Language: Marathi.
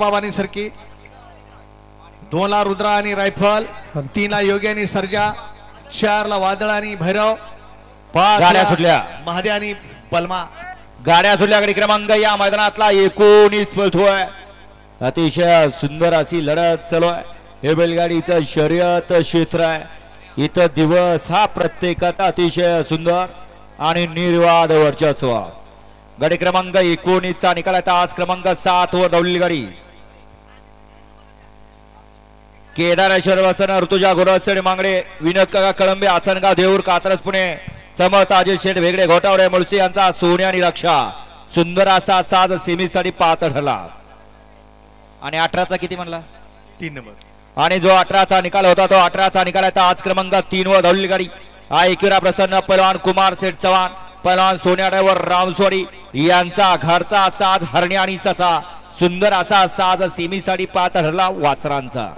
बाबानी सरकी. दोनला रुद्रा आणि रायफल तीनला योगी आणि सर्जा चारला वादळ आणि भैरव पाच गाड्या सुटल्या. महादे आणि पलमा गाड्या सुटल्याकडे क्रमांक या मैदानातला एकोणीस पळतोय. अतिशय सुंदर अशी लढत चालू आहे. हे बैलगाडीचं शर्यत क्षेत्र आहे. इथं दिवस हा प्रत्येकाचा अतिशय सुंदर आणि निर्वाद वर्चस्व. गाडी क्रमांक एकोणीसचा निकाल आहे. आज क्रमांक सात वर दौडली गाडी. केदारेश्वर वसन ऋतुजा गोरसडे मांगडे विनोद काका कळंबे आसनगाव देऊर कात्रज पुणे समर्थ अजय शेठ वेगळे घोटावडे मुळशी यांचा सोने आणि रक्षा. सुंदर असा साज सेमीसाठी पात्र ठरला आणि अठराचा किती म्हणला? तीन नंबर. आणि जो अठराचा निकाल होता तो अठराचा निकाल आहे. आज क्रमांक तीन वर धवली गाडी. हा एकविरा प्रसन्न पहलवान कुमार शेठ चव्हाण पहलवान सोन्या ड्रायव्हर रामस्वारी यांचा घरचा साज हरणी आणि ससा. सुंदर असा साज सेमीसाठी पात्र ठरला वासरांचा.